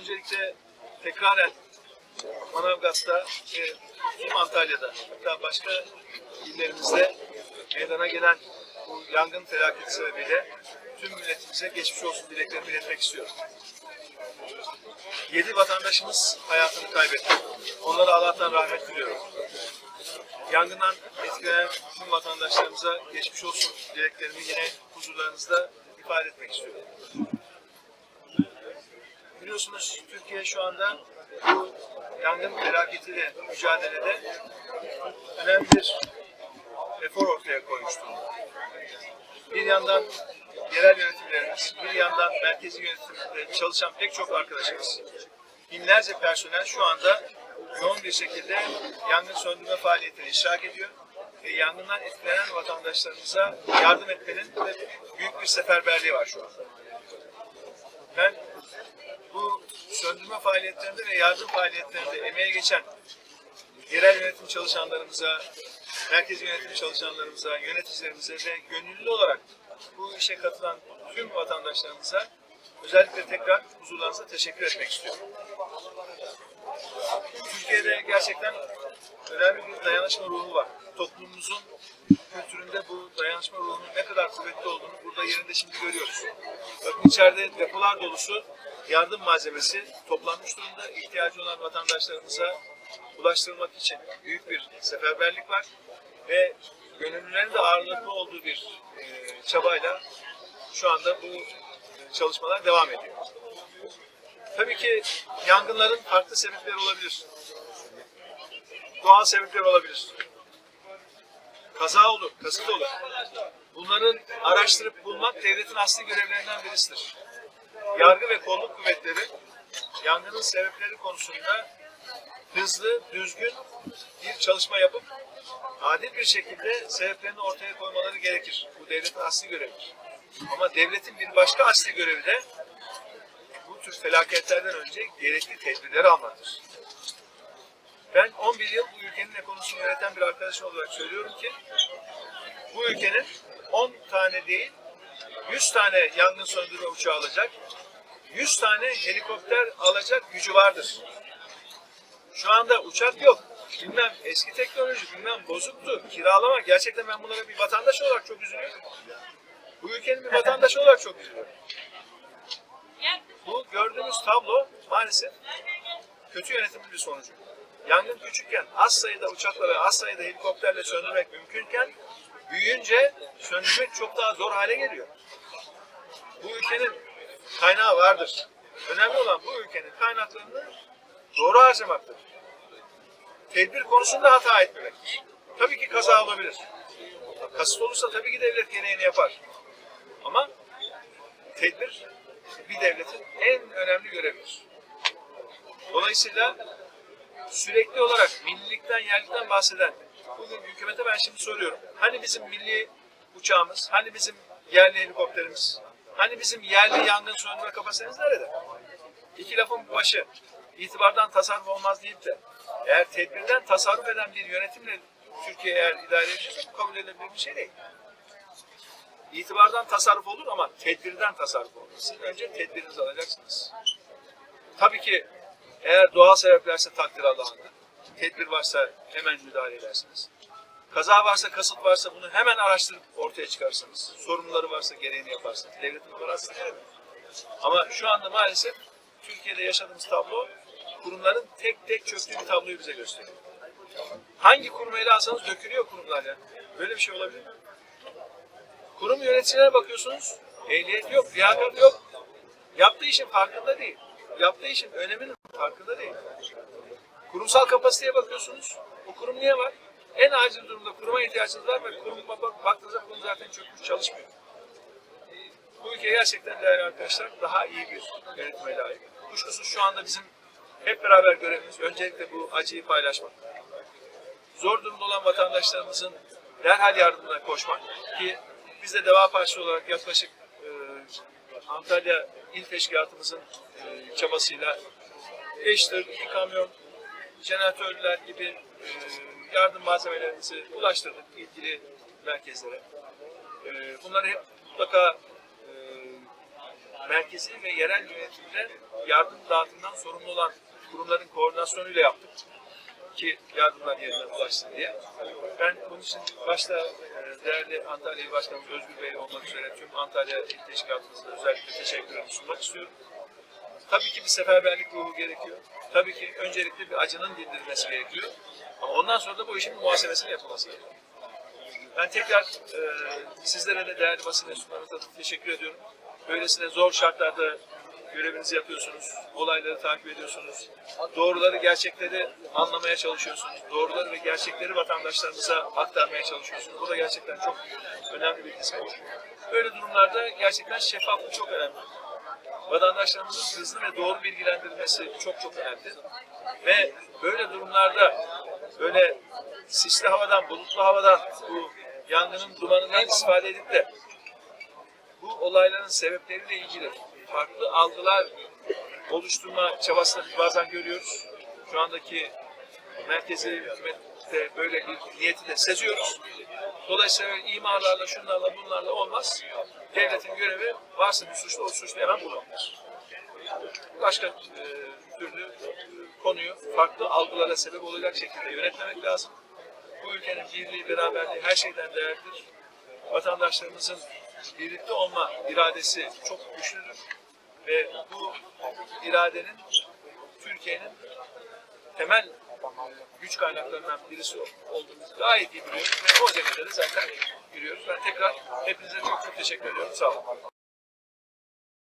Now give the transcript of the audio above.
öncelikle tekraren Manavgat'ta ve tüm Antalya'da hatta başka illerimizde meydana gelen bu yangın felaketi sebebiyle tüm milletimize geçmiş olsun dileklerimi iletmek istiyorum. Yedi vatandaşımız hayatını kaybetti. Onlara Allah'tan rahmet diliyorum. Yangından etkilenen tüm vatandaşlarımıza geçmiş olsun dileklerimi yine huzurlarınızda ifade etmek istiyorum. Biliyorsunuz Türkiye şu anda bu yangın felaketiyle mücadelede önemli bir efor ortaya koymuş durumda. Bir yandan yerel yönetimlerimiz, bir yandan merkezi yönetimde çalışan pek çok arkadaşımız, binlerce personel şu anda yoğun bir şekilde yangın söndürme faaliyetine iştirak ediyor ve yangından etkilenen vatandaşlarımıza yardım etmenin büyük bir seferberliği var şu anda. Ben bu söndürme faaliyetlerinde ve yardım faaliyetlerinde emeğe geçen yerel yönetim çalışanlarımıza, merkezi yönetim çalışanlarımıza, yöneticilerimize ve gönüllü olarak bu işe katılan tüm vatandaşlarımıza özellikle tekrar huzurlarınıza teşekkür etmek istiyorum. Türkiye'de gerçekten önemli bir dayanışma ruhu var. Toplumumuzun kültüründe bu dayanışma ruhunun ne kadar kuvvetli olduğunu burada yerinde şimdi görüyoruz. Bakın içeride depolar dolusu yardım malzemesi toplanmış durumda. İhtiyacı olan vatandaşlarımıza ulaştırılmak için büyük bir seferberlik var ve gönüllülerin de ağırlıklı olduğu bir e, çabayla şu anda bu çalışmalar devam ediyor. Tabii ki yangınların farklı sebepleri olabilir. Doğal sebepler olabilir. Kaza olur, kasıt olur. Bunların araştırıp bulmak devletin asli görevlerinden birisidir. Yargı ve kolluk kuvvetleri yangının sebepleri konusunda hızlı, düzgün bir çalışma yapıp adil bir şekilde sebeplerini ortaya koymaları gerekir. Bu devletin asli görevidir. Ama devletin bir başka asli görevi de bu tür felaketlerden önce gerekli tedbirleri almaktır. Ben 11 yıl bu ülkenin ekonomisini yöneten bir arkadaşım olarak söylüyorum ki bu ülkenin 10 tane değil 100 tane yangın söndürme uçağı alacak, 100 tane helikopter alacak gücü vardır. Şu anda uçak yok. Bilmem eski teknoloji, bilmem bozuktu, kiralama. Gerçekten ben bunlara bir vatandaş olarak çok üzülüyorum. Bu ülkenin bir vatandaşı olarak çok üzülüyorum. Bu gördüğümüz tablo maalesef kötü yönetimin bir sonucu. Yangın küçükken az sayıda uçakla ve az sayıda helikopterle söndürmek mümkünken büyüyünce söndürmek çok daha zor hale geliyor. Bu ülkenin kaynağı vardır. Önemli olan bu ülkenin kaynaklarını doğru harcamaktır. Tedbir konusunda hata etmemektir. Tabii ki kaza olabilir. Kasıt olursa tabii ki devlet gereğini yapar. Ama tedbir bir devletin en önemli görevidir. Dolayısıyla sürekli olarak millilikten, yerlikten bahseden bugün hükümete ben şimdi soruyorum. Hani bizim milli uçağımız, hani bizim yerli helikopterimiz, hani bizim yerli yangın söndürme kapasitemiz nerede? İki lafın başı itibardan tasarruf olmaz deyip de eğer tedbirden tasarruf eden bir yönetimle Türkiye eğer idare edilirse bu kabul edilebilir bir şey değil. İtibardan tasarruf olur ama tedbirden tasarruf olmaz. Siz önce tedbirinizi alacaksınız. Tabii ki eğer doğal sebeplerse takdir Allah'ındır. Tedbir varsa hemen müdahale edersiniz. Kaza varsa, kasıt varsa bunu hemen araştırıp ortaya çıkarsınız. Sorunları varsa gereğini yaparsınız. Devletin numarası değil. Ama şu anda maalesef Türkiye'de yaşadığımız tablo kurumların tek tek çöktüğü bir tabloyu bize gösteriyor. Hangi kurumu ele alsanız dökülüyor kurumlar ya. Böyle bir şey olabilir mi? Kurum yöneticilerine bakıyorsunuz, ehliyet yok, liyakat yok. Yaptığı işin farkında değil. Yaptığı işin öneminin farkında değil. Kurumsal kapasiteye bakıyorsunuz, o kurum niye var? En acil durumda kuruma ihtiyacınız var ve kuruma bak, baktığınızda kurum zaten çökmüş, çalışmıyor. Bu ülke gerçekten değerli arkadaşlar daha iyi bir yönetime layık. Kuşkusuz şu anda bizim hep beraber görevimiz öncelikle bu acıyı paylaşmak. Zor durumda olan vatandaşlarımızın derhal yardımına koşmak ki biz de Deva Partisi olarak yaklaşık e, Antalya İl Teşkilatımızın e, çabasıyla eştir, iki kamyon, jeneratörler gibi yardım malzemelerimizi ulaştırdık ilgili merkezlere. E, bunları hep mutlaka e, merkezi ve yerel yönetimde yardım dağıtımından sorumlu olan kurumların koordinasyonuyla yaptık ki yardımlar yerine ulaşsın diye. Ben bunun için başta e, değerli Antalya İl Başkanımız Özgür Bey olmak üzere tüm Antalya İl Teşkilatımıza özellikle teşekkürlerimi sunmak istiyorum. Tabii ki bir seferberlik ruhu gerekiyor. Tabii ki öncelikle bir acının dindirilmesi gerekiyor. Ama ondan sonra da bu işin bir muhasebesini yapılması gerekiyor. Ben tekrar e, sizlere de değerli basın mensuplarınıza da teşekkür ediyorum. Böylesine zor şartlarda görevinizi yapıyorsunuz, olayları takip ediyorsunuz, doğruları, gerçekleri anlamaya çalışıyorsunuz, doğruları ve gerçekleri vatandaşlarımıza aktarmaya çalışıyorsunuz. Bu da gerçekten çok önemli bir hizmet. Böyle durumlarda gerçekten şeffaflık çok önemli. Vatandaşlarımızın hızlı ve doğru bilgilendirilmesi çok çok önemli. Ve böyle durumlarda böyle sisli havadan, bulutlu havadan bu yangının dumanından istifade edip de bu olayların sebepleriyle ilgili farklı algılar oluşturma çabasını bazen görüyoruz. Şu andaki merkezi hükümette böyle bir niyeti de seziyoruz. Dolayısıyla imalarla, şunlarla, bunlarla olmaz. Devletin görevi varsa bir suçlu, o suçlu hemen bulunur. Başka e, türlü e, konuyu farklı algılara sebep olacak şekilde yönetmemek lazım. Bu ülkenin birliği, beraberliği her şeyden değerlidir. Vatandaşlarımızın birlikte olma iradesi çok güçlüdür. Ve bu iradenin Türkiye'nin temel güç kaynaklarından birisi olduğunu gayet iyi biliyoruz ve o zeminde de zaten yürüyoruz. Ben tekrar hepinize çok çok teşekkür ediyorum. Sağ olun.